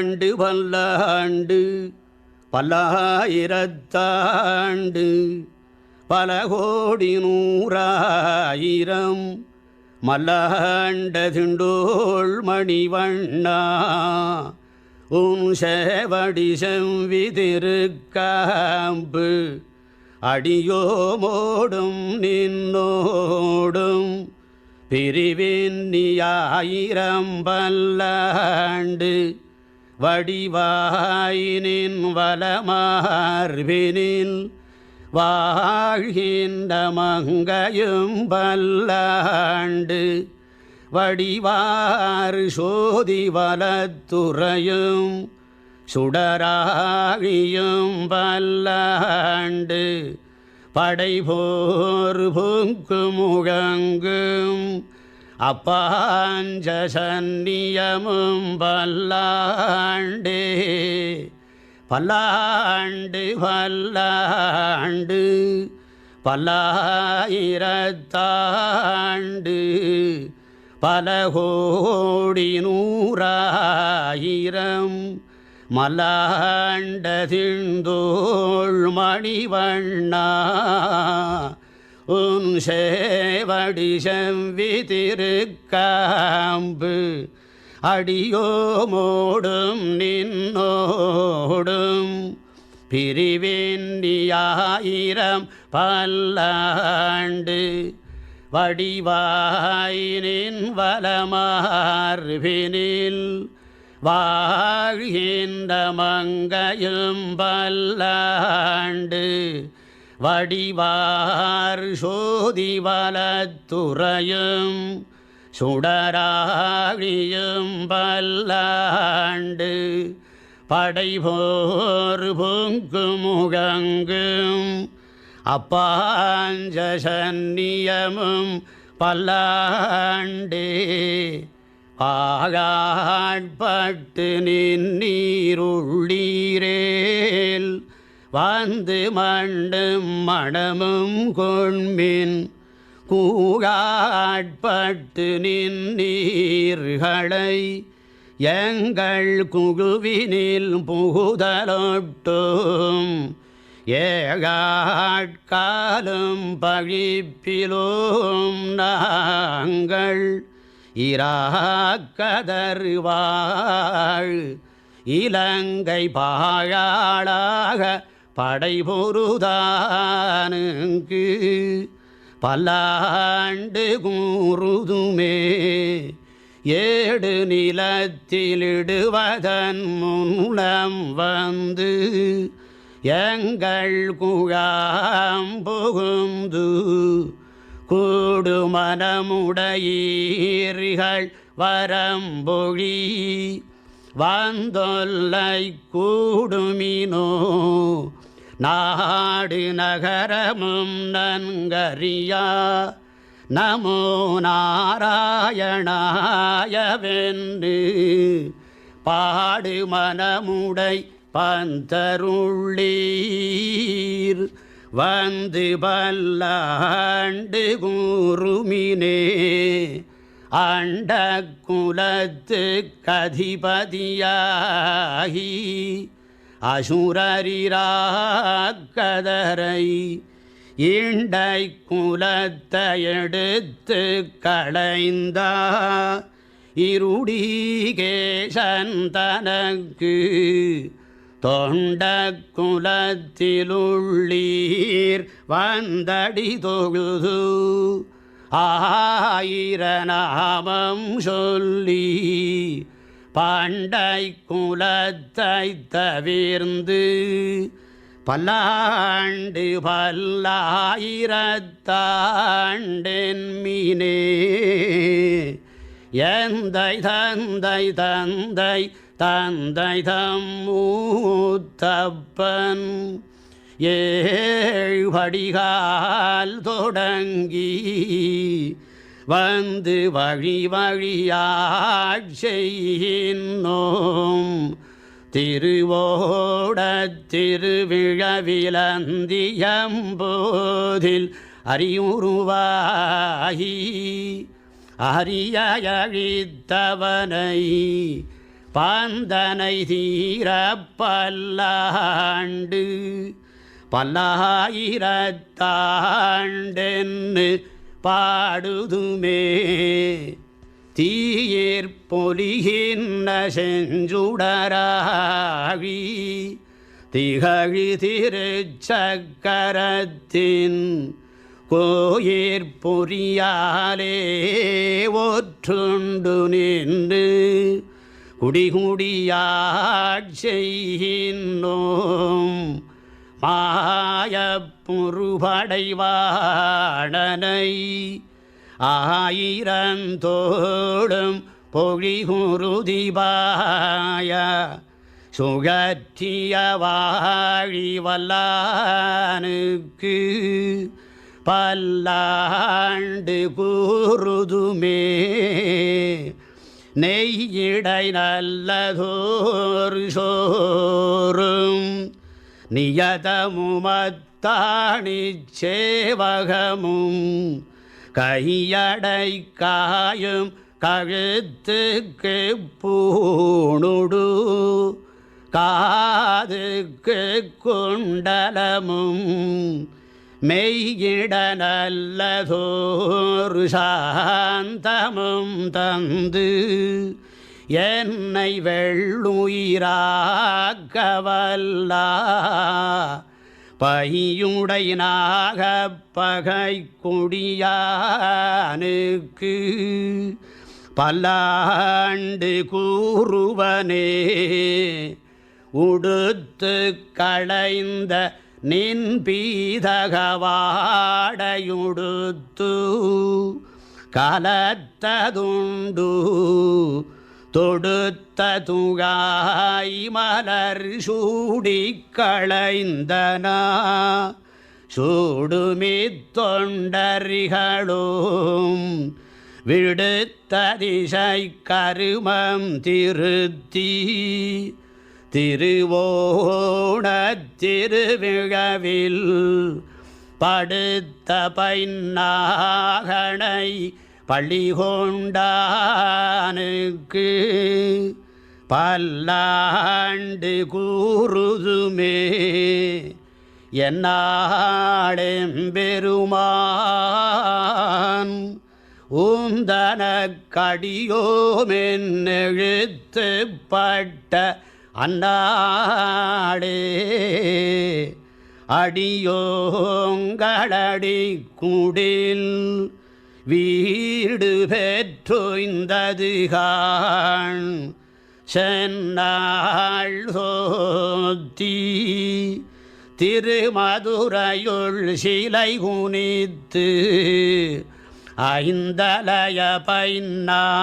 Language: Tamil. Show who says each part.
Speaker 1: ஆண்டு பல்லாண்டு பல்லாயிரத்தாண்டு பல கோடி நூறாயிரம் மல்லாண்ட திண்டோள் மணிவண்ணா உன் சேவடி செவ்விதிருக்காம்பு அடியோமோடும் நின்னோடும் பிரிவின் நீ ஆயிரம் பல்லாண்டு வடிவாயினின் வளமார்பினில் வாழ்கின்ற மங்கையும் பல்லாண்டு வடிவாறு சோதி வலத்துறையும் சுடராகியும் பல்லாண்டு படைபோர் பூங்கு முழங்கும் அப்பாஞ்ச சன்னியமும் பல்லாண்டே பல்லாண்டு பல்லாண்டு பல்லாயிரத்தாண்டு பல கோடி நூறாயிரம் மலாண்ட திழ்ந்தோள் மணிவண்ணா உன் சேவடி செவ்வி திருக்காம்பு அடியோமோடும் நின்னோடும் பிரிவேண்டியாயிரம் பல்லாண்டு. வடிவாயினின் வலமார்பினில் வாழ்கின்ற மங்கையும் பல்லாண்டு. வடிவார் சோதிவலத்துறையும் சுடராழியும் பல்லாண்டு படைபோர் பொங்கு முகங்கும் அப்பாஞ்ச சன்னியமும் பல்லாண்டே ஆகாட்பட்டு நின்னீருள்ளீரேல் வந்து மண்டும் மடமும் கொண்மின் கூழாட்பட்டு நின்னீர்களை எங்கள் குழுவினில் புகுதலொட்டும். ஏகாட்காலும் பழிப்பிலும் நாங்கள் இராக்கதருவாள் இலங்கை பாழாளாக படைபொருதானுக்கு பல்லாண்டு கூறுதுமே. ஏடு நிலத்திலிடுவதன் முன்னம் வந்து எங்கள் குழாம் புகுந்து கூடுமனமுடையீர்கள் வரம்பொழி வந்தொல்லை கூடுமினோ நாடு நகரமும் நன்கறியா. நமோ நாராயணாயவென்று பாடு மனமுடை பந்தருள்ளீர் வந்து பல்லாண்டு கூறுமினே அண்ட குலத்து கதிபதியாகி அசுரரிராக்கதரை ஈண்டை குலத்தை எடுத்து களைந்தா இருடிகேசன் தனக்கு தொண்ட குலத்திலுள்ளீர் வந்தடி தொழுது ஆயிரநாமம் சொல்லி பாண்டை குலத்தை தவிர்ந்து பல்லாண்டு பல்லாயிரத்தாண்டென் மீனே. எந்தை தந்தை தந்தை தந்தை தம்மூத்தப்பன் ஏழ்படிகால் தொடங்கி வந்து வழி வழியாட்செய்கின்றோம் திருவோட திருவிழவிலந்தியம்போதில் அறியுருவாகி அரியழித்தவனை பாந்தனை தீர பல்லாண்டு பல்லாயிரத்தாண்டென்னு பாடுதுமே. தீயிற் பொலிகின்ற திகழி திருச்சக்கரத்தின் கோயிற் பொறியாலே ஒற்றுண்டு நின்று மாய புருபடைவாடனை ஆயிரந்தோடும் பொழிகுருதிபாய சுகற்றிய வாழி வல்லானுக்கு பல்லாண்டு கூறுதுமே. நெய்யிடை நல்லதோர் சோறும் நியதமுமத்தாணி சேவகமும் கையடை காயும் கழுத்துக்கு பூணுடு காதுக்கு குண்டலமும் மெய்யிட நல்லதோர் சாந்தமும் தந்து என்னை வெள்ளுயிராகவல்லா. பையுடை நாகப்பகை கொடியானுக்கு பல்லாண்டு கூறுவனே. உடுத்து களைந்த நின் பீதகவாடையுடுத்து கலத்ததுண்டு தொடுத்த துகாய் மலர் சூடி களைந்தனா. சூடுமி தொண்டரிகளும் விடுத்த திசை கருமம் திருத்தி. திருவோண திருவிழவில் படுத்த பைநாகனை பள்ளிகொண்டானுக்கு பல்லாண்டு கூறுதுமே. என்னாடெம்பெருமான் ஊந்தனக்கடியோமென்னெழுத்துப்பட்ட அன்னாடே. அடியோங்களடி குடில் வீடு பெற்றொய்ந்ததுகான் சென்னாள் சோத்தி. திருமதுரையுள் சிலை குனித்து ஐந்தலய பைன்னா